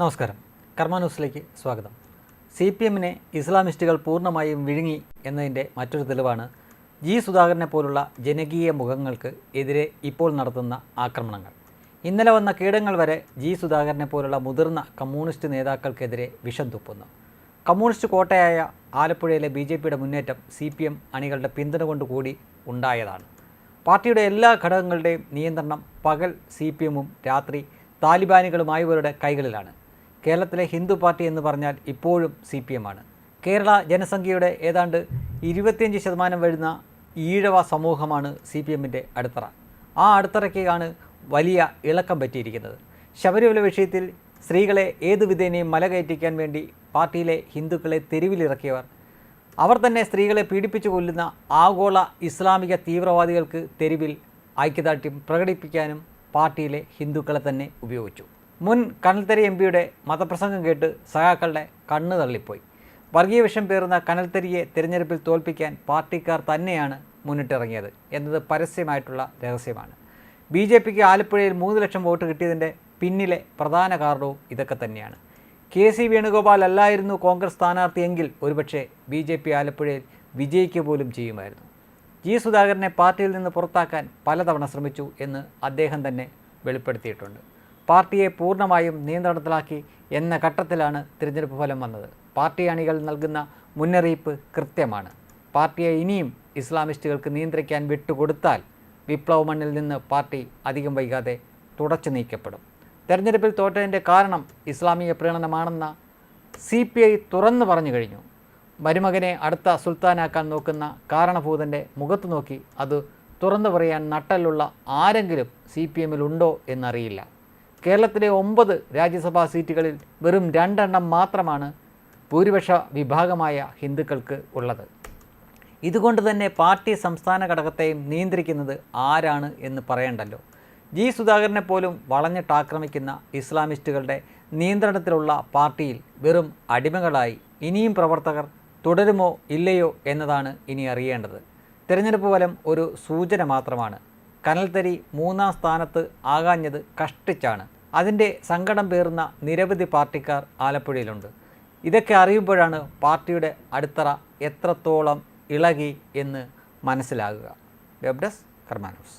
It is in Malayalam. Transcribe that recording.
നമസ്കാരം. കർമ്മ ന്യൂസിലേക്ക് സ്വാഗതം. സി പി എമ്മിനെ ഇസ്ലാമിസ്റ്റുകൾ പൂർണമായും വിഴുങ്ങി എന്നതിന്റെ മറ്റൊരു തെളിവാണ് ജി സുധാകരനെ പോലുള്ള ജനകീയ മുഖങ്ങൾക്ക് എതിരെ ഇപ്പോൾ നടത്തുന്ന ആക്രമണങ്ങൾ. ഇന്നലെ വന്ന കീടങ്ങൾ വരെ ജി സുധാകരനെ പോലുള്ള മുതിർന്ന കമ്മ്യൂണിസ്റ്റ് നേതാക്കൾക്കെതിരെ വിഷം തുപ്പുന്നു. കമ്മ്യൂണിസ്റ്റ് കോട്ടയായ ആലപ്പുഴയിലെ ബി ജെ പിയുടെ മുന്നേറ്റം സി പി എം അണികളുടെ പിന്തുണ കൊണ്ടുകൂടി ഉണ്ടായതാണ്. പാർട്ടിയുടെ എല്ലാ ഘടകങ്ങളുടെയും നിയന്ത്രണം പകൽ സി പി എമ്മും രാത്രി താലിബാനികളുമായവരുടെ കൈകളിലാണ്. കേരളത്തിലെ ഹിന്ദു പാർട്ടി എന്ന് പറഞ്ഞാൽ ഇപ്പോഴും സി പി എം ആണ്. കേരള ജനസംഖ്യയുടെ ഏതാണ്ട് ഇരുപത്തിയഞ്ച് ശതമാനം വരുന്ന ഈഴവ സമൂഹമാണ് സി പി എമ്മിന്റെ അടിത്തറ. ആ അടിത്തറയ്ക്കാണ് വലിയ ഇളക്കം പറ്റിയിരിക്കുന്നത്. ശബരിമല വിഷയത്തിൽ സ്ത്രീകളെ ഏതു വിധേനയും മല കയറ്റിക്കാൻ വേണ്ടി പാർട്ടിയിലെ ഹിന്ദുക്കളെ തെരുവിലിറക്കിയവർ അവർ തന്നെ സ്ത്രീകളെ പീഡിപ്പിച്ചു കൊല്ലുന്ന ആഗോള ഇസ്ലാമിക തീവ്രവാദികൾക്ക് തെരുവിൽ ഐക്യദാർഢ്യം പ്രകടിപ്പിക്കാനും പാർട്ടിയിലെ ഹിന്ദുക്കളെ തന്നെ ഉപയോഗിച്ചു. മുൻ കനൽത്തരി എം പിയുടെ മതപ്രസംഗം കേട്ട് സഖാക്കളുടെ കണ്ണ് തള്ളിപ്പോയി. വർഗീയ വിഷം പേറുന്ന കനൽത്തരിയെ തിരഞ്ഞെടുപ്പിൽ തോൽപ്പിക്കാൻ പാർട്ടിക്കാർ തന്നെയാണ് മുന്നിട്ടിറങ്ങിയത് എന്നത് പരസ്യമായിട്ടുള്ള രഹസ്യമാണ്. ബി ജെ പിക്ക് ആലപ്പുഴയിൽ മൂന്ന് ലക്ഷം വോട്ട് കിട്ടിയതിന്റെ പിന്നിലെ പ്രധാന കാരണവും ഇതൊക്കെ തന്നെയാണ്. കെ സി വേണുഗോപാൽ അല്ലായിരുന്നു കോൺഗ്രസ് സ്ഥാനാർത്ഥിയെങ്കിൽ ഒരുപക്ഷെ ബി ജെ പി ആലപ്പുഴയിൽ വിജയിക്കുക പോലും ചെയ്യുമായിരുന്നു. ജി സുധാകരനെ പാർട്ടിയിൽ നിന്ന് പുറത്താക്കാൻ പലതവണ ശ്രമിച്ചു എന്ന് അദ്ദേഹം തന്നെ വെളിപ്പെടുത്തിയിട്ടുണ്ട്. പാർട്ടിയെ പൂർണമായും നിയന്ത്രണത്തിലാക്കി എന്ന ഘട്ടത്തിലാണ് തിരഞ്ഞെടുപ്പ് ഫലം വന്നത്. പാർട്ടി അണികൾ നൽകുന്ന മുന്നറിയിപ്പ് കൃത്യമാണ്. പാർട്ടിയെ ഇനിയും ഇസ്ലാമിസ്റ്റുകൾക്ക് നിയന്ത്രിക്കാൻ വിട്ടുകൊടുത്താൽ വിപ്ലവ മണ്ണിൽ നിന്ന് പാർട്ടി അധികം വൈകാതെ തുടച്ചു നീക്കപ്പെടും. തെരഞ്ഞെടുപ്പിൽ തോറ്റതിന്റെ കാരണം ഇസ്ലാമിക പ്രീണനമാണെന്ന സി പി ഐ തുറന്നു പറഞ്ഞു കഴിഞ്ഞു. മരുമകനെ അടുത്ത സുൽത്താനാക്കാൻ നോക്കുന്ന കാരണഭൂതന്റെ മുഖത്ത് നോക്കി അത് തുറന്നു പറയാൻ നട്ടലുള്ള ആരെങ്കിലും സി പി എമ്മിലുണ്ടോ എന്നറിയില്ല. കേരളത്തിലെ ഒമ്പത് രാജ്യസഭാ സീറ്റുകളിൽ വെറും രണ്ടെണ്ണം മാത്രമാണ് ഭൂരിപക്ഷ വിഭാഗമായ ഹിന്ദുക്കൾക്ക് ഉള്ളത്. ഇതുകൊണ്ട് തന്നെ പാർട്ടി സംസ്ഥാന ഘടകത്തെയും നിയന്ത്രിക്കുന്നത് ആരാണ് എന്ന് പറയണ്ടല്ലോ. ജി സുധാകരനെ പോലും വളഞ്ഞിട്ടാക്രമിക്കുന്ന ഇസ്ലാമിസ്റ്റുകളുടെ നിയന്ത്രണത്തിലുള്ള പാർട്ടിയിൽ വെറും അടിമകളായി ഇനിയും പ്രവർത്തകർ തുടരുമോ ഇല്ലയോ എന്നതാണ് ഇനി അറിയേണ്ടത്. തിരഞ്ഞെടുപ്പ് ഫലം ഒരു സൂചന മാത്രമാണ്. കനൽത്തരി മൂന്നാം സ്ഥാനത്ത് ആകാഞ്ഞത് കഷ്ടിച്ചാണ്. അതിന്റെ സങ്കടം പേറുന്ന നിരവധി പാർട്ടിക്കാർ ആലപ്പുഴയിലുണ്ട്. ഇതൊക്കെ അറിയുമ്പോഴാണ് പാർട്ടിയുടെ അടിത്തറ എത്രത്തോളം ഇളകി എന്ന് മനസ്സിലാകുക. Web desk കർമാനൂസ്